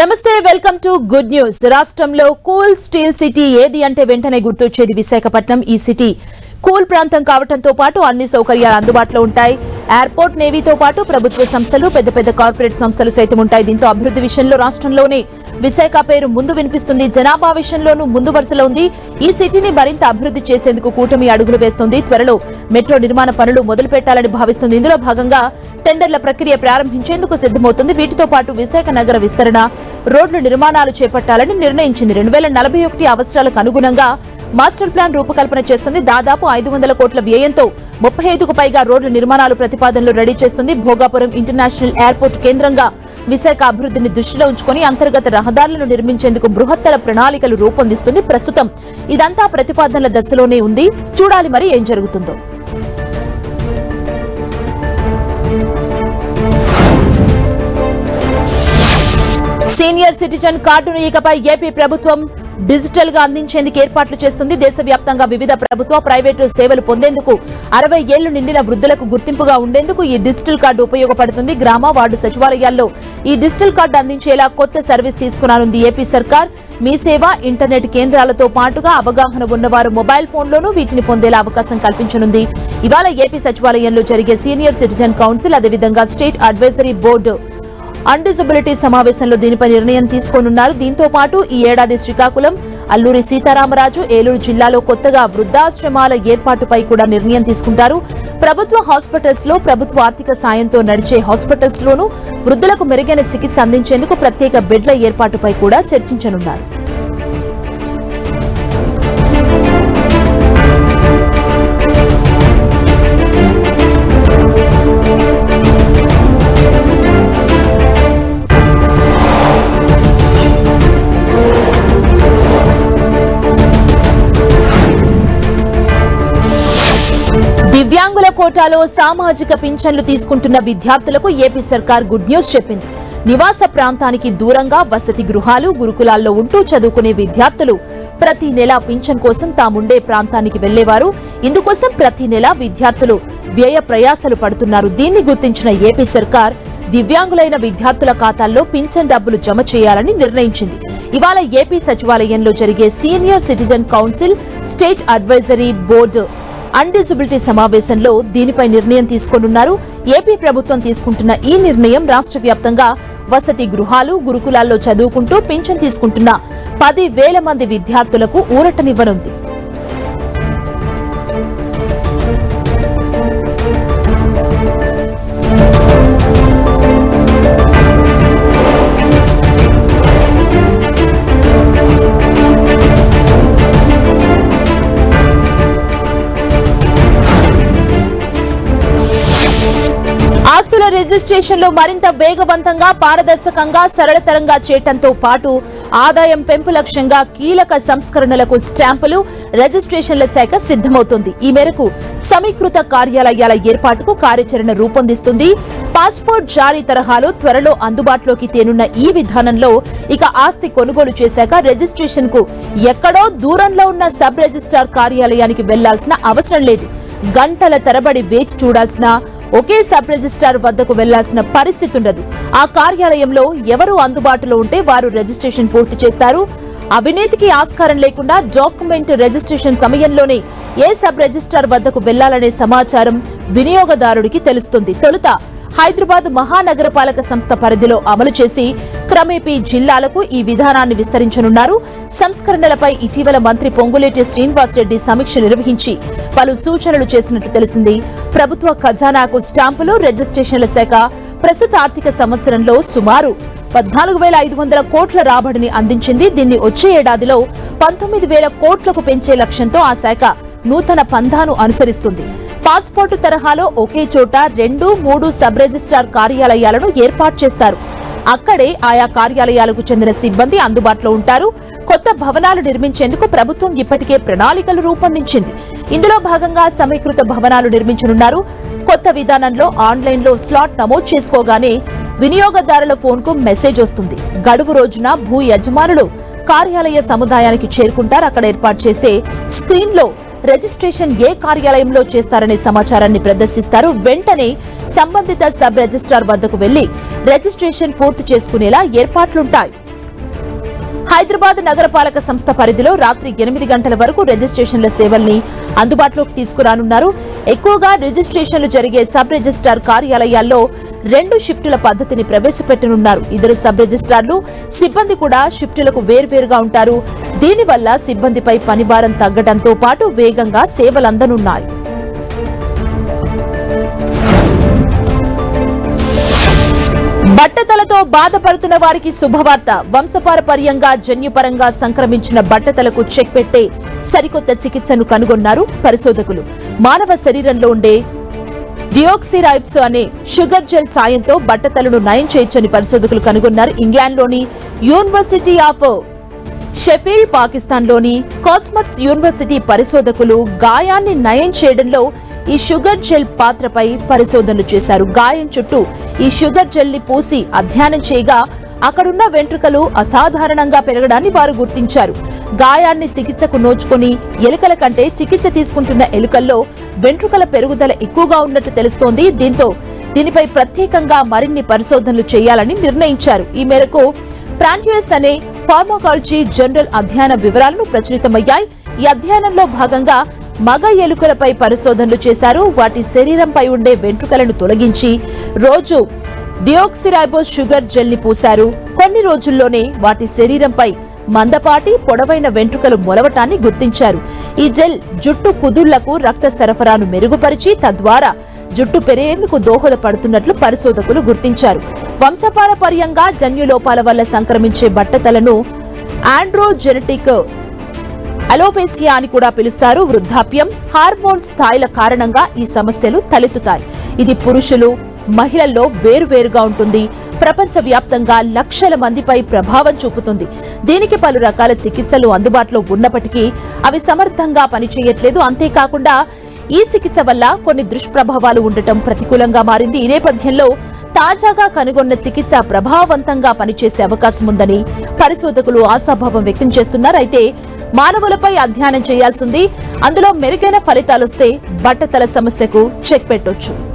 నమస్తే welcome to good news. రాష్ట్రంలో cool steel city ఏది అంటే వెంటనే గుర్తొచ్చేది విశాఖపట్నం. ఈ సిటీ కూల్ ప్రాంతం కావడంతో పాటు అన్ని సౌకర్యాలు అందుబాటులో ఉంటాయి. ఎయిర్పోర్ట్ నేవీతో పాటు ప్రభుత్వ సంస్థలు పెద్ద పెద్ద కార్పొరేట్ సంస్థలు సైతం ఉంటాయి. దీంతో అభివృద్ధి విషయంలో రాష్ట్రంలోనే విశాఖ పేరు ముందు వినిపిస్తుంది. జనాభా విషయంలోనూ ముందు వరుసలో ఉంది. ఈ సిటీని మరింత అభివృద్ధి చేసేందుకు కూటమి అడుగులు వేస్తోంది. త్వరలో మెట్రో నిర్మాణ పనులు మొదలు పెట్టాలని భావిస్తుంది. ఇందులో భాగంగా టెండర్ల ప్రక్రియ ప్రారంభించేందుకు సిద్దమవుతుంది వీటితో పాటు విశాఖ నగర విస్తరణ రోడ్ల నిర్మాణాలు చేపట్టాలని నిర్ణయించింది. రెండు వేల నలభై ఒకటి అవసరాలకు అనుగుణంగా మాస్టర్ ప్లాన్ రూపకల్పన చేస్తుంది. దాదాపు ఐదు వందల కోట్ల వ్యయంతో ముప్పై ఐదుకు పైగా రోడ్ల నిర్మాణాలు ప్రతిపాదనలు రెడీ చేస్తుంది. భోగాపురం ఇంటర్నేషనల్ ఎయిర్పోర్ట్ కేంద్రంగా విశాఖ అభివృద్ధిని దృష్టిలో ఉంచుకొని అంతర్గత రహదారులను నిర్మించేందుకు బృహత్తర ప్రణాళికలు రూపొందిస్తుంది. ప్రస్తుతం ఇదంతా ప్రతిపాదనల దశలోనే ఉంది. చూడాలి మరి ఏం జరుగుతుందో. సీనియర్ సిటిజన్ కార్డును ఇకపై ఏపీ ప్రభుత్వం డిజిటల్గా అందించేందుకు ఏర్పాట్లు చేస్తుంది దేశవ్యాప్తంగా వివిధ ప్రభుత్వ ప్రైవేటు సేవలు పొందేందుకు అరవై ఏళ్ళు నిండిన వృద్ధులకు గుర్తింపుగా ఉండేందుకు ఈ డిజిటల్ కార్డు ఉపయోగపడుతుంది. గ్రామ వార్డు సచివాలయాల్లో ఈ డిజిటల్ కార్డు అందించేలా కొత్త సర్వీస్ తీసుకురానుంది ఏపీ సర్కార్. మీ సేవ ఇంటర్నెట్ కేంద్రాలతో పాటుగా అవగాహన ఉన్నవారు మొబైల్ ఫోన్లోనూ వీటిని పొందేలా అవకాశం కల్పించనుంది. ఇవాళ ఏపీ సచివాలయంలో జరిగే సీనియర్ సిటిజన్ కౌన్సిల్ అదేవిధంగా state advisory board on disability సమావేశంలో దీనిపై నిర్ణయం తీసుకోనున్నారు. దీంతో పాటు ఈ ఏడాది శ్రీకాకుళం అల్లూరి సీతారామరాజు ఏలూరు జిల్లాలో కొత్తగా వృద్ధాశ్రమాల ఏర్పాటుపై కూడా నిర్ణయం తీసుకుంటారు. ప్రభుత్వ హాస్పిటల్స్లో ప్రభుత్వ ఆర్థిక సాయంతో నడిచే హాస్పిటల్స్ లోనూ వృద్ధులకు మెరుగైన చికిత్స అందించేందుకు ప్రత్యేక బెడ్ల ఏర్పాటుపై కూడా చర్చించనున్నారు. దివ్యాంగుల కోటాలో సామాజిక పింఛన్లు తీసుకుంటున్న విద్యార్థులకు ఏపీ సర్కార్ గుడ్ న్యూస్ చెప్పింది. నివాస ప్రాంతానికి దూరంగా వసతి గృహాలు గురుకులాల్లో ఉంటూ చదువుకునే విద్యార్థులు ప్రతి నెల పింఛన్ కోసం తాముండే ప్రాంతానికి వెళ్ళేవారు ఇందుకోసం ప్రతి నెల విద్యార్థులు వ్యయ ప్రయాసలు పడుతున్నారు. దీన్ని గుర్తించిన ఏపీ సర్కార్ దివ్యాంగులైన విద్యార్థుల ఖాతాల్లో పింఛన్ డబ్బులు జమ చేయాలని నిర్ణయించింది. ఇవాళ ఏపీ సచివాలయంలో జరిగే senior citizen council state advisory board on disability సమావేశంలో దీనిపై నిర్ణయం తీసుకోనున్నారు. ఏపీ ప్రభుత్వం తీసుకుంటున్న ఈ నిర్ణయం రాష్ట్ర వ్యాప్తంగా వసతి గృహాలు గురుకులాల్లో చదువుకుంటూ పింఛన్ తీసుకుంటున్న పది వేల మంది విద్యార్థులకు ఊరటనివ్వనుంది. రిజిస్ట్రేషన్లో మరింత వేగవంతంగా పారదర్శకంగా సరళతరంగా చేయటంతో పాటు ఆదాయం పెంపు లక్ష్యంగా కీలక సంస్కరణలకు స్టాంపులు రిజిస్ట్రేషన్ల శాఖ సిద్ధమవుతుంది. ఈ మేరకు సమీకృత కార్యాలయాల ఏర్పాటుకు కార్యాచరణ రూపొందిస్తుంది. పాస్పోర్ట్ జారీ తరహాలో త్వరలో అందుబాటులోకి తేనున్న ఈ విధానంలో ఇక ఆస్తి కొనుగోలు చేశాక రిజిస్ట్రేషన్కు ఎక్కడో దూరంలో ఉన్న సబ్ రిజిస్ట్రార్ కార్యాలయానికి వెళ్ళాల్సిన అవసరం లేదు. గంటల తరబడి వేచి చూడాల్సిన ఒకే సబ్ రిజిస్ట్రార్ వద్దకు వెళ్ళాల్సిన పరిస్థితి ఉండదు. ఆ కార్యాలయంలో ఎవరు అందుబాటులో ఉంటే వారు రిజిస్ట్రేషన్ పూర్తి చేస్తారు. అవినీతికి ఆస్కారం లేకుండా డాక్యుమెంట్ రిజిస్ట్రేషన్ సమయంలోనే ఏ సబ్ రిజిస్ట్రార్ వద్దకు వెళ్ళాలనే సమాచారం వినియోగదారుడికి తెలుస్తుంది. తొలుత హైదరాబాద్ మహానగరపాలక సంస్థ పరిధిలో అమలు చేసి క్రమేపీ జిల్లాలకు ఈ విధానాన్ని విస్తరించనున్నారు. సంస్కరణలపై ఇటీవల మంత్రి పొంగులేటి శ్రీనివాస్ రెడ్డి సమీక్ష నిర్వహించి పలు సూచనలు చేసినట్లు తెలిసింది. ప్రభుత్వ ఖజానాకు స్టాంపులు రిజిస్ట్రేషన్ల శాఖ ప్రస్తుత ఆర్థిక సంవత్సరంలో సుమారు పద్నాలుగు వేల ఐదు వందల కోట్ల రాబడిని అందించింది. దీన్ని వచ్చే ఏడాదిలో పంతొమ్మిది వేల కోట్లకు పెంచే లక్ష్యంతో ఆ శాఖ నూతన పంధాను అనుసరిస్తుంది. పాస్పోర్టు తరహాలో ఒకే చోట రెండు మూడు సబ్ రిజిస్ట్రార్ కార్యాలయాలను ఏర్పాటు చేస్తారు. అక్కడే ఆయా కార్యాలయాలకు చెందిన సిబ్బంది అందుబాటులో ఉంటారు. కొత్త భవనాలు నిర్మించేందుకు ప్రభుత్వం ఇప్పటికే ప్రణాళికలు రూపొందించింది. ఇందులో భాగంగా సమీకృత భవనాలు నిర్మించనున్నారు. కొత్త విధానంలో ఆన్లైన్లో స్లాట్ నమోదు చేసుకోగానే వినియోగదారుల ఫోన్కు మెసేజ్ వస్తుంది. గడువు రోజున భూ యజమానులు కార్యాలయ సముదాయానికి చేరుకుంటారు. అక్కడ ఏర్పాటు చేసే స్క్రీన్లో రిజిస్ట్రేషన్ ఏ కార్యాలయంలో చేస్తారనే సమాచారాన్ని ప్రదర్శిస్తారు. వెంటనే సంబంధిత సబ్ రిజిస్ట్రార్ వద్దకు వెళ్ళి రిజిస్ట్రేషన్ పూర్తి చేసుకునేలా ఏర్పాట్లుంటాయి. హైదరాబాద్ నగరపాలక సంస్థ పరిధిలో రాత్రి ఎనిమిది గంటల వరకు రిజిస్ట్రేషన్ల సేవల్ని అందుబాటులోకి తీసుకురానున్నారు. ఎక్కువగా రిజిస్ట్రేషన్లు జరిగే సబ్ రిజిస్ట్రార్ కార్యాలయాల్లో రెండు షిఫ్టుల పద్ధతిని ప్రవేశపెట్టనున్నారు. ఇద్దరు సబ్ రిజిస్ట్రార్లు సిబ్బంది కూడా షిఫ్టులకు వేర్వేరుగా ఉంటారు. దీనివల్ల సిబ్బందిపై పనిభారం తగ్గడంతో పాటు వేగంగా సేవలందనున్నాయి. బట్టతలతో బాధపడుతున్న వారికి శుభవార్త. వంశపారపర్యంగా జన్యుపరంగా సంక్రమించిన బట్టతలకు చెక్ పెట్టే సరికొత్త చికిత్సను కనుగొన్నారు పరిశోధకులు. మానవ శరీరంలో ఉండే డియోక్సిరైబ్స్ అనే షుగర్ జెల్ సాయంతో బట్టతలను నయం చేయొచ్చని పరిశోధకులు కనుగొన్నారు. ఇంగ్లాండ్లోని యూనివర్సిటీ ఆఫ్ షెఫీల్డ్ పాకిస్తాన్లోని కాస్మర్స్ యూనివర్సిటీ పరిశోధకులు గాయాన్ని నయం చేయడంలో ఈ షుగర్ జెల్ పాత్రపై పరిశోధనలు చేశారు. గాయం చుట్టూ ఈ షుగర్ జెల్ని పూసి అధ్యయనం చేయగా అక్కడున్న వెంట్రుకలు అసాధారణంగా పెరగడాన్ని వారు గుర్తించారు. గాయాన్ని చికిత్సకు నోచుకొని ఎలుకల కంటే చికిత్స తీసుకుంటున్న ఎలుకల్లో వెంట్రుకల పెరుగుదల ఎక్కువగా ఉన్నట్టు తెలుస్తోంది. దీంతో దీనిపై ప్రత్యేకంగా మరిన్ని పరిశోధనలు చేయాలని నిర్ణయించారు. ఈ మేరకు ప్రాంట్యూస్ అనే ఫార్మోకాలజీ జనరల్ అధ్యయన వివరాలను ప్రచురితమయ్యాయి. ఈ అధ్యయనంలో భాగంగా మగ ఎలుకలపై పరిశోధనలు చేశారు. వాటి శరీరంపై ఉండే వెంట్రుకలను తొలగించి రోజు డియోక్సిరైబోస్ షుగర్ జెల్ని పూశారు. కొన్ని రోజుల్లోనే వాటి శరీరంపై మందపాటి పొడవైన వెంట్రుకలు మొలవటాన్ని గుర్తించారు. ఈ జెల్ జుట్టు కుదుళ్ళకు రక్త సరఫరాను మెరుగుపరిచి తద్వారా జుట్టు పెరిగేందుకు దోహదపడుతున్నట్లు పరిశోధకులు గుర్తించారు. వంశపారపర్యంగా జన్యులోపాల వల్ల సంక్రమించే బట్టతలను ఆండ్రోజెనెటిక్ అలోపేసియా అని కూడా పిలుస్తారు. వృద్ధాప్యం హార్మోన్ స్థాయిల కారణంగా ఈ సమస్యలు తలెత్తుతాయి. ఇది పురుషులు మహిళల్లో వేరువేరుగా ఉంటుంది. ప్రపంచవ్యాప్తంగా లక్షల మందిపై ప్రభావం చూపుతుంది. దీనికి పలు రకాల చికిత్సలు అందుబాటులో ఉన్నప్పటికీ అవి సమర్థంగా పనిచేయట్లేదు. అంతేకాకుండా ఈ చికిత్స వల్ల కొన్ని దుష్ప్రభావాలు ఉండటం ప్రతికూలంగా మారింది. ఈ నేపథ్యంలో తాజాగా కనుగొన్న చికిత్స ప్రభావవంతంగా పనిచేసే అవకాశం ఉందని పరిశోధకులు ఆశాభావం వ్యక్తం చేస్తున్నారు. అయితే మానవులపై అధ్యయనం చేయాల్సింది. అందులో మెరుగైన ఫలితాలొస్తే బట్టతల సమస్యకు చెక్ పెట్టొచ్చు.